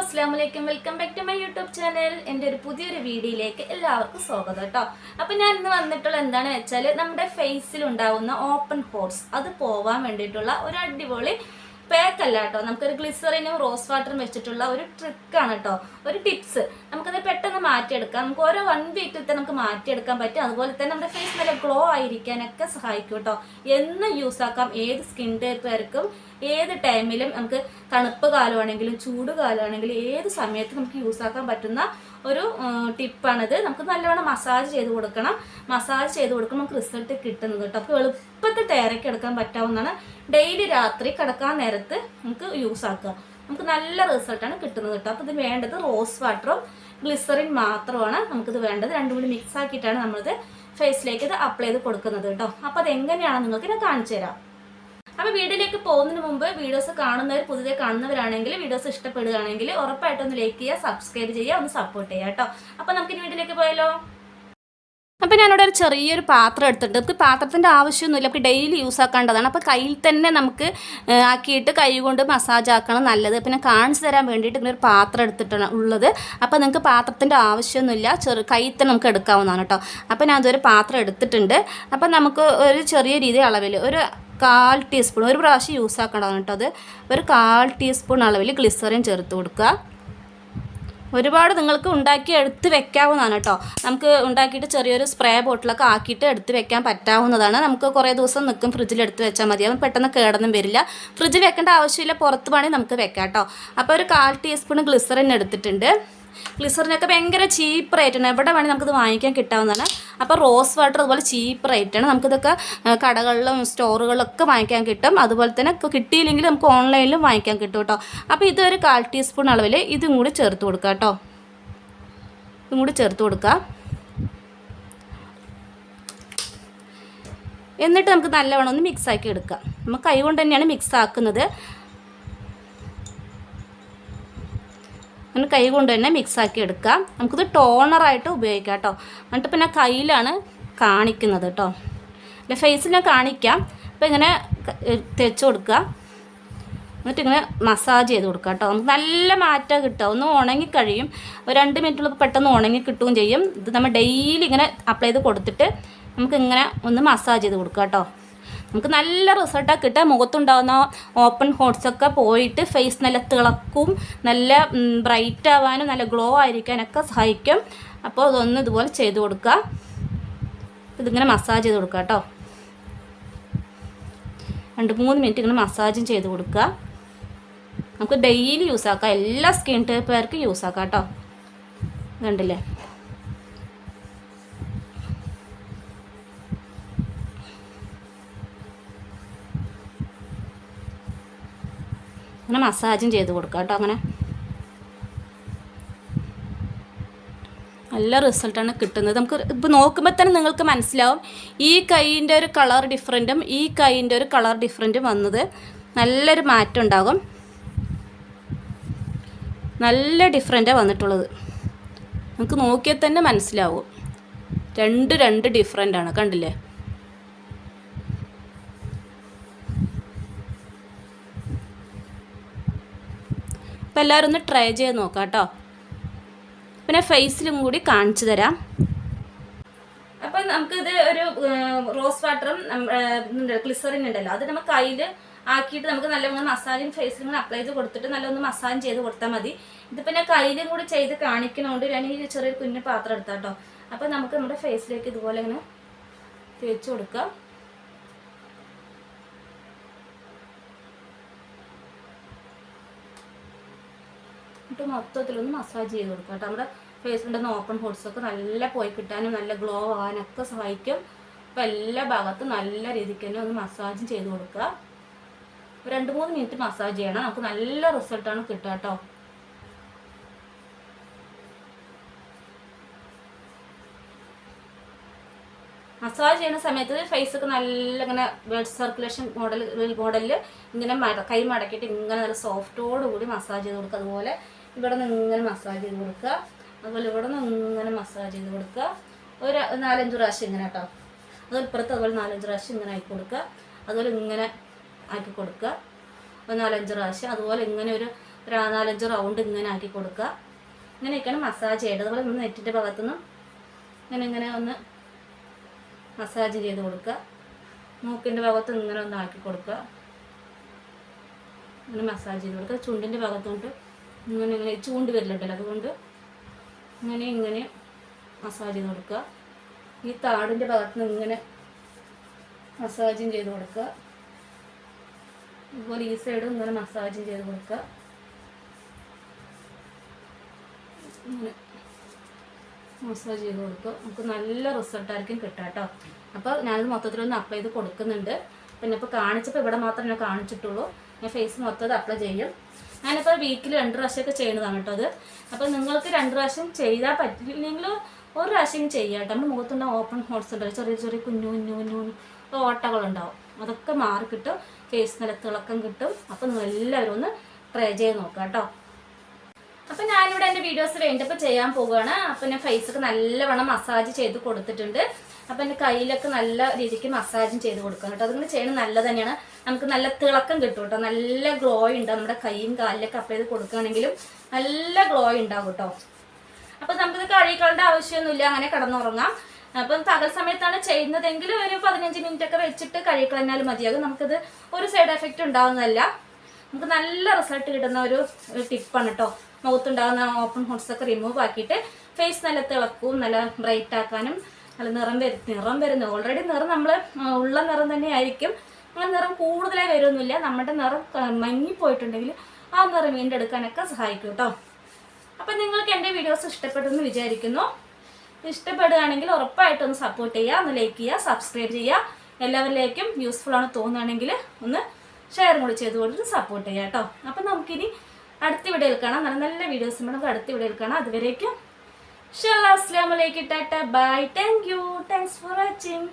അസ്സാം വലൈക്കും welcome back to my YouTube channel എന്റെ ഒരു പുതിയൊരു വീഡിയോയിലേക്ക് എല്ലാവർക്കും സ്വാഗതം കേട്ടോ. അപ്പം ഞാൻ ഇന്ന് വന്നിട്ടുള്ള എന്താണ് വെച്ചാൽ നമ്മുടെ ഫേസിൽ ഉണ്ടാവുന്ന ഓപ്പൺ പോർട്സ് അത് പോവാൻ വേണ്ടിയിട്ടുള്ള ഒരു അടിപൊളി പാക്ക് അല്ല കേട്ടോ നമുക്കൊരു ഗ്ലിസറിനും റോസ് വാട്ടറും വെച്ചിട്ടുള്ള ഒരു ട്രിക്കാണ് കേട്ടോ ഒരു ടിപ്സ് നമുക്കത് പെട്ടെന്ന് മാറ്റിയെടുക്കാം. നമുക്ക് ഓരോ വൺ വീക്കിൽ തന്നെ നമുക്ക് മാറ്റിയെടുക്കാൻ പറ്റും. അതുപോലെ തന്നെ നമ്മുടെ ഫേസ് നല്ല ഗ്ലോ ആയിരിക്കാനൊക്കെ സഹായിക്കും കേട്ടോ എന്നും യൂസ് ആക്കാം. ഏത് സ്കിൻ ടൈപ്പുകാർക്കും ഏത് ടൈമിലും നമുക്ക് തണുപ്പ് കാലമാണെങ്കിലും ചൂട് കാലമാണെങ്കിലും ഏത് സമയത്തും നമുക്ക് യൂസ് ആക്കാൻ പറ്റുന്ന ഒരു ടിപ്പാണിത്. നമുക്ക് നല്ലവണ്ണം മസാജ് ചെയ്ത് കൊടുക്കണം. മസാജ് ചെയ്ത് കൊടുക്കുമ്പോൾ നമുക്ക് റിസൾട്ട് കിട്ടുന്നത് കേട്ടോ. അപ്പോൾ എളുപ്പത്തിൽ തേരയ്ക്ക് എടുക്കാൻ പറ്റാവുന്നതാണ്. ഡെയിലി രാത്രി കിടക്കാൻ നേരത്ത് നമുക്ക് യൂസ് ആക്കുക നമുക്ക് നല്ല റിസൾട്ടാണ് കിട്ടുന്നത് കേട്ടോ. അപ്പോൾ ഇത് വേണ്ടത് റോസ് വാട്ടറും ഗ്ലിസറിൻ മാത്രമാണ് നമുക്കിത് വേണ്ടത്. രണ്ടും കൂടി മിക്സ് ആക്കിയിട്ടാണ് നമ്മളിത് ഫേസിലേക്ക് ഇത് അപ്ലൈ ചെയ്ത് കൊടുക്കുന്നത് കേട്ടോ. അപ്പോൾ അത് എങ്ങനെയാണെന്ന് നിങ്ങൾക്ക് ഞാൻ കാണിച്ചു തരാം. അപ്പോൾ വീഡിയോയിലേക്ക് പോകുന്നതിന് മുമ്പ് വീഡിയോസ് കാണുന്നവർ പുതിയതായി കാണുന്നവരാണെങ്കിൽ വീഡിയോസ് ഇഷ്ടപ്പെടുകയാണെങ്കിൽ ഉറപ്പായിട്ടൊന്ന് ലൈക്ക് ചെയ്യുക സബ്സ്ക്രൈബ് ചെയ്യുക ഒന്ന് സപ്പോർട്ട് ചെയ്യുക കേട്ടോ. അപ്പോൾ നമുക്ക് ഇനി വീഡിയോയിലേക്ക് പോയാലോ? അപ്പോൾ ഞാനിവിടെ ഒരു ചെറിയൊരു പാത്രം എടുത്തിട്ടുണ്ട്. നമുക്ക് പാത്രത്തിന്റെ ആവശ്യമൊന്നുമില്ല. നമുക്ക് ഡെയിലി യൂസ് ആക്കേണ്ടതാണ്. അപ്പോൾ കയ്യിൽ തന്നെ നമുക്ക് ആക്കിയിട്ട് കൈ കൊണ്ട് മസാജ് ആക്കണം നല്ലത്. പിന്നെ കാണിച്ചു തരാൻ വേണ്ടിയിട്ട് ഇങ്ങനെ ഒരു പാത്രം എടുത്തിട്ടാണ് ഉള്ളത്. അപ്പോൾ നിങ്ങൾക്ക് പാത്രത്തിന്റെ ആവശ്യമൊന്നുമില്ല. ചെറു കയ്യിൽ തന്നെ നമുക്ക് എടുക്കാവുന്നതാണ് കേട്ടോ അപ്പോൾ ഞാൻ അതൊരു പാത്രം എടുത്തിട്ടുണ്ട്. അപ്പോൾ നമുക്ക് ഒരു ചെറിയ രീതി അളവിൽ ഒരു കാൽ ടീസ്പൂൺ ഒരു പ്രാവശ്യം യൂസ് ആക്കേണ്ടതാണ് കേട്ടോ അത്. ഒരു കാൽ ടീസ്പൂൺ അളവിൽ ഗ്ലിസറിൻ ചേർത്ത് കൊടുക്കുക. ഒരുപാട് നിങ്ങൾക്ക് ഉണ്ടാക്കി എടുത്ത് വെക്കാവുന്നതാണ് കേട്ടോ. നമുക്ക് ഉണ്ടാക്കിയിട്ട് ചെറിയൊരു സ്പ്രേ ബോട്ടിലൊക്കെ ആക്കിയിട്ട് എടുത്ത് വെക്കാൻ പറ്റാവുന്നതാണ്. നമുക്ക് കുറേ ദിവസം നിൽക്കും ഫ്രിഡ്ജിൽ എടുത്ത് വെച്ചാൽ മതി. അപ്പം പെട്ടെന്ന് കേടൊന്നും വരില്ല. ഫ്രിഡ്ജിൽ വെക്കേണ്ട ആവശ്യമില്ല പുറത്ത് വേണമെങ്കിൽ നമുക്ക് വെക്കാം കേട്ടോ. അപ്പോൾ ഒരു കാൽ ടീസ്പൂൺ ഗ്ലിസറിൻ എടുത്തിട്ടുണ്ട്. ഗ്ലിസറിനൊക്കെ ഭയങ്കര ചീപ്പ് റേറ്റാണ് എവിടെ വേണമെങ്കിൽ നമുക്കിത് വാങ്ങിക്കാൻ കിട്ടാവുന്നതാണ്. അപ്പോൾ റോസ് വാട്ടർ അതുപോലെ ചീപ്പ് റേറ്റാണ് നമുക്കിതൊക്കെ കടകളിലും സ്റ്റോറുകളിലൊക്കെ വാങ്ങിക്കാൻ കിട്ടും. അതുപോലെ തന്നെ കിട്ടിയില്ലെങ്കിൽ നമുക്ക് ഓൺലൈനിലും വാങ്ങിക്കാൻ കിട്ടും കേട്ടോ. അപ്പോൾ ഇതൊരു കാൽ ടീസ്പൂൺ അളവിൽ ഇതും കൂടി ചേർത്ത് കൊടുക്കുക കേട്ടോ. ഇതും കൂടി ചേർത്ത് കൊടുക്കുക എന്നിട്ട് നമുക്ക് നല്ലവണ്ണം ഒന്ന് മിക്സ് ആക്കി എടുക്കാം. നമ്മൾ കൈ കൊണ്ട് തന്നെയാണ് മിക്സ് ആക്കുന്നത്. അങ്ങനെ കൈ കൊണ്ട് തന്നെ മിക്സാക്കി എടുക്കാം. നമുക്കിത് ടോണറായിട്ട് ഉപയോഗിക്കാം കേട്ടോ എന്നിട്ട് പിന്നെ കയ്യിലാണ് കാണിക്കുന്നത് കേട്ടോ അല്ല ഫേസിൽ ഞാൻ കാണിക്കാം. അപ്പോൾ ഇങ്ങനെ തേച്ച് കൊടുക്കുക. എന്നിട്ട് ഇങ്ങനെ മസാജ് ചെയ്ത് കൊടുക്കുക കേട്ടോ നമുക്ക് നല്ല മാറ്റം കിട്ടുക ഒന്ന് ഉണങ്ങിക്കഴിയും ഒരു രണ്ട് മിനിറ്റുള്ള പെട്ടെന്ന് ഉണങ്ങി കിട്ടുകയും ചെയ്യും. ഇത് നമ്മൾ ഡെയിലി ഇങ്ങനെ അപ്ലൈ ചെയ്ത് കൊടുത്തിട്ട് നമുക്ക് ഇങ്ങനെ ഒന്ന് മസാജ് ചെയ്ത് കൊടുക്കുക കേട്ടോ നമുക്ക് നല്ല റിസൾട്ടാണ് കിട്ടുക. മുഖത്തുണ്ടാകുന്ന ഓപ്പൺ ഹോട്ട്സൊക്കെ പോയിട്ട് ഫേസ് നല്ല തിളക്കും നല്ല ബ്രൈറ്റ് ആവാനും നല്ല ഗ്ലോ ആയിരിക്കാനൊക്കെ സഹായിക്കും. അപ്പോൾ അതൊന്ന് ഇതുപോലെ ചെയ്ത് കൊടുക്കുക. ഇതിങ്ങനെ മസാജ് ചെയ്ത് കൊടുക്കുക കേട്ടോ. രണ്ട് മൂന്ന് മിനിറ്റ് ഇങ്ങനെ മസാജും ചെയ്ത് കൊടുക്കുക. നമുക്ക് ഡെയിലി യൂസ് ആക്കാം. എല്ലാ സ്കിൻ ടൈപ്പുകാർക്കും യൂസ് ആക്കാം കേട്ടോ. കണ്ടില്ലേ? അങ്ങനെ മസാജും ചെയ്ത് കൊടുക്കുക കേട്ടോ അങ്ങനെ. നല്ല റിസൾട്ടാണ് കിട്ടുന്നത്. നമുക്ക് ഇപ്പോൾ നോക്കുമ്പോൾ തന്നെ നിങ്ങൾക്ക് മനസ്സിലാവും. ഈ കൈയിന്റെ ഒരു കളർ ഡിഫറന്റും ഈ കൈയിന്റെ ഒരു കളർ ഡിഫറന്റും വന്നത് നല്ലൊരു മാറ്റം ഉണ്ടാകും. നല്ല ഡിഫറന്റാണ് വന്നിട്ടുള്ളത്. നമുക്ക് നോക്കിയാൽ തന്നെ മനസ്സിലാവും. രണ്ട് രണ്ട് ഡിഫറന്റ് കണ്ടില്ലേ? അപ്പോൾ എല്ലാവരും ഒന്ന് ട്രൈ ചെയ്ത് നോക്കാം കേട്ടോ പിന്നെ ഫേസിലും കൂടി കാണിച്ചു തരാം. അപ്പം നമുക്കിത് ഒരു റോസ് വാട്ടറും ഗ്ലിസറിൻ ഉണ്ടല്ലോ. അത് നമ്മൾ കയ്യിൽ ആക്കിയിട്ട് നമുക്ക് നല്ലവണ്ണം മസാജും ഫേസിലും കൂടെ അപ്ലൈ ചെയ്ത് കൊടുത്തിട്ട് നല്ലൊന്ന് മസാജ് ചെയ്ത് കൊടുത്താൽ മതി. ഇതിപ്പോൾ ഞാൻ കയ്യിലും കൂടി ചെയ്ത് കാണിക്കണോണ്ട് ഞാൻ ഈ ചെറിയൊരു കുഞ്ഞു പാത്രം എടുത്താട്ടോ അപ്പോൾ അപ്പം നമുക്ക് നമ്മുടെ ഫേസിലേക്ക് ഇതുപോലെ ഇങ്ങനെ തേച്ച് കൊടുക്കാം. എന്നിട്ട് മൊത്തത്തിലൊന്ന് മസാജ് ചെയ്ത് കൊടുക്കുക കേട്ടോ. നമ്മുടെ ഫേസിലുണ്ടെന്ന് ഓപ്പൺ ഹോട്ട്സ് ഒക്കെ നല്ല പോയി കിട്ടാനും നല്ല ഗ്ലോ ആവാനൊക്കെ സഹായിക്കും. അപ്പോൾ എല്ലാ ഭാഗത്തും നല്ല രീതിക്ക് തന്നെ ഒന്ന് മസാജും ചെയ്ത് കൊടുക്കുക. രണ്ട് മൂന്ന് മിനിറ്റ് മസാജ് ചെയ്യണം. നമുക്ക് നല്ല റിസൾട്ടാണ് കിട്ടുക കേട്ടോ. മസാജ് ചെയ്യുന്ന സമയത്ത് ഫേസ് ഒക്കെ നല്ല ഇങ്ങനെ ബ്ലഡ് സർക്കുലേഷൻ മോഡൽ മോഡലിൽ ഇങ്ങനെ കൈ മടക്കിയിട്ട് ഇങ്ങനെ നല്ല സോഫ്റ്റോടുകൂടി മസാജ് ചെയ്ത് കൊടുക്കുക. അതുപോലെ ഇവിടെ നിന്ന് ഇങ്ങനെ മസാജ് ചെയ്ത് കൊടുക്കുക. അതുപോലെ ഇവിടെ നിന്ന് ഇങ്ങനെ മസാജ് ചെയ്ത് കൊടുക്കുക. ഒരു നാലഞ്ച് പ്രാവശ്യം ഇങ്ങനെ കേട്ടോ. അതുപോലെ ഇപ്പുറത്ത് അതുപോലെ നാലഞ്ച് പ്രാവശ്യം ഇങ്ങനെ ആക്കി കൊടുക്കുക. അതുപോലെ ഇങ്ങനെ ആക്കി കൊടുക്കുക. ഒരു നാലഞ്ച് പ്രാവശ്യം. അതുപോലെ ഇങ്ങനെ ഒരു നാലഞ്ച് റൗണ്ട് ഇങ്ങനെ ആക്കി കൊടുക്കുക. ഇങ്ങനെയൊക്കെയാണ് മസാജ് ചെയ്യേണ്ടത്. അതുപോലെ നമ്മൾ നെറ്റിന്റെ ഭാഗത്തുനിന്ന് ഇങ്ങനെ ഇങ്ങനെ ഒന്ന് മസാജ് ചെയ്ത് കൊടുക്കുക. മൂക്കിന്റെ ഭാഗത്ത് ഇങ്ങനെ ഒന്ന് ആക്കി കൊടുക്കുക. ഇങ്ങനെ മസാജ് ചെയ്ത് കൊടുക്കുക. ചുണ്ടിന്റെ ഭാഗത്തോട്ട് ഇങ്ങനെ ഇങ്ങനെ ചൂണ്ട് വരലുണ്ടല്ലോ. അതുകൊണ്ട് ഇങ്ങനെ ഇങ്ങനെ മസാജ് ചെയ്ത് കൊടുക്കുക. ഈ താടിന്റെ ഭാഗത്ത് നിന്ന് ഇങ്ങനെ മസാജും ചെയ്ത് കൊടുക്കുക. അതുപോലെ ഈ സൈഡും ഇങ്ങനെ മസാജും ചെയ്ത് കൊടുക്കുക. ഇങ്ങനെ മസാജ് ചെയ്ത് കൊടുക്കുക. നമുക്ക് നല്ല റിസൾട്ടായിരിക്കും കിട്ടുക കേട്ടോ. അപ്പോൾ ഞാനിത് മൊത്തത്തിലൊന്ന് അപ്ലൈ ചെയ്ത് കൊടുക്കുന്നുണ്ട്. പിന്നെ ഇപ്പോൾ കാണിച്ചപ്പോൾ ഇവിടെ മാത്രമേ ഞാൻ കാണിച്ചിട്ടുള്ളൂ. ഞാൻ ഫേസ് മൊത്തം അപ്ലൈ ചെയ്യും. ഞാനിപ്പോൾ വീക്കിൽ രണ്ട് പ്രാവശ്യമൊക്കെ ചെയ്യുന്നതാണ് കേട്ടോ അത്. അപ്പോൾ നിങ്ങൾക്ക് രണ്ട് പ്രാവശ്യം ചെയ്താൽ പറ്റില്ലെങ്കിൽ ഒരു പ്രാവശ്യം ചെയ്യാം കേട്ടോ നമ്മുടെ ഓപ്പൺ ഹോട്ട്സ് ഉണ്ടല്ലോ. ചെറിയ ചെറിയ കുഞ്ഞു കുഞ്ഞു കുഞ്ഞു കുഞ്ഞു ഓട്ടകളുണ്ടാവും. അതൊക്കെ മാറി കിട്ടും. ഫേസ് നല്ല തിളക്കം കിട്ടും. അപ്പോൾ നിങ്ങൾ എല്ലാവരും ഒന്ന് ട്രൈ ചെയ്ത് നോക്കാം കേട്ടോ. അപ്പം ഞാനിവിടെ എന്റെ വീഡിയോസ് വേണ്ടപ്പോൾ ചെയ്യാൻ പോവുകയാണ്. അപ്പം ഞാൻ ഫേസൊക്കെ നല്ലവണ്ണം മസാജ് ചെയ്ത് കൊടുത്തിട്ടുണ്ട്. അപ്പൊ എന്റെ കയ്യിലൊക്കെ നല്ല രീതിക്ക് മസാജും ചെയ്ത് കൊടുക്കണം കേട്ടോ. അതിങ്ങനെ ചെയ്യണത് നല്ല തന്നെയാണ്. നമുക്ക് നല്ല തിളക്കം കിട്ടും കേട്ടോ. നല്ല ഗ്ലോ ഉണ്ടാവും നമ്മുടെ കൈയും കാലിലൊക്കെ അപ്ലൈ ചെയ്ത് കൊടുക്കുകയാണെങ്കിലും നല്ല ഗ്ലോ ഉണ്ടാവും കേട്ടോ. അപ്പൊ നമുക്കിത് കഴുകിക്കളേണ്ട ആവശ്യമൊന്നുമില്ല. അങ്ങനെ കിടന്നുറങ്ങാം. അപ്പൊ പകൽ സമയത്താണ് ചെയ്യുന്നതെങ്കിൽ ഒരു പതിനഞ്ച് മിനിറ്റ് ഒക്കെ വെച്ചിട്ട് കഴുകിക്കളഞ്ഞാലും മതിയാകും നമുക്കിത് ഒരു സൈഡ് എഫക്റ്റ് ഉണ്ടാവുന്നതല്ല. നമുക്ക് നല്ല റിസൾട്ട് കിട്ടുന്ന ഒരു ടിപ്പാണ് കേട്ടോ. മുഖത്തുണ്ടാകുന്ന ഓപ്പൺ ഹോട്ട്സ് ഒക്കെ റിമൂവ് ആക്കിയിട്ട് ഫേസ് നല്ല തിളക്കവും നല്ല ബ്രൈറ്റ് ആക്കാനും നല്ല നിറം വരു നിറം വരുന്നത് ഓൾറെഡി നിറം നമ്മൾ ഉള്ള നിറം തന്നെ ആയിരിക്കും. നമ്മൾ നിറം കൂടുതലായി വരുമൊന്നുമില്ല നമ്മുടെ നിറം മങ്ങിപ്പോയിട്ടുണ്ടെങ്കിൽ ആ നിറം വീണ്ടെടുക്കാനൊക്കെ സഹായിക്കും കേട്ടോ അപ്പം നിങ്ങൾക്ക് എന്റെ വീഡിയോസ് ഇഷ്ടപ്പെട്ടെന്ന് വിചാരിക്കുന്നു. ഇഷ്ടപ്പെടുകയാണെങ്കിൽ ഉറപ്പായിട്ടൊന്ന് സപ്പോർട്ട് ചെയ്യുക ഒന്ന് ലൈക്ക് ചെയ്യുക സബ്സ്ക്രൈബ് ചെയ്യുക. എല്ലാവരിലേക്കും യൂസ്ഫുൾ ആണ് തോന്നുകയാണെങ്കിൽ ഒന്ന് ഷെയർ കൂടി ചെയ്തുകൊണ്ട് സപ്പോർട്ട് ചെയ്യാം കേട്ടോ അപ്പം നമുക്കിനി അടുത്ത വീഡിയോയിൽ കാണാം. നല്ല നല്ല വീഡിയോസ് നമുക്ക് അടുത്ത വീഡിയോയിൽ കാണാം. അതുവരേക്കും ഷല്ലാ അസ്ലാമലേക്ക് tata. Bye. Thank you thanks for watching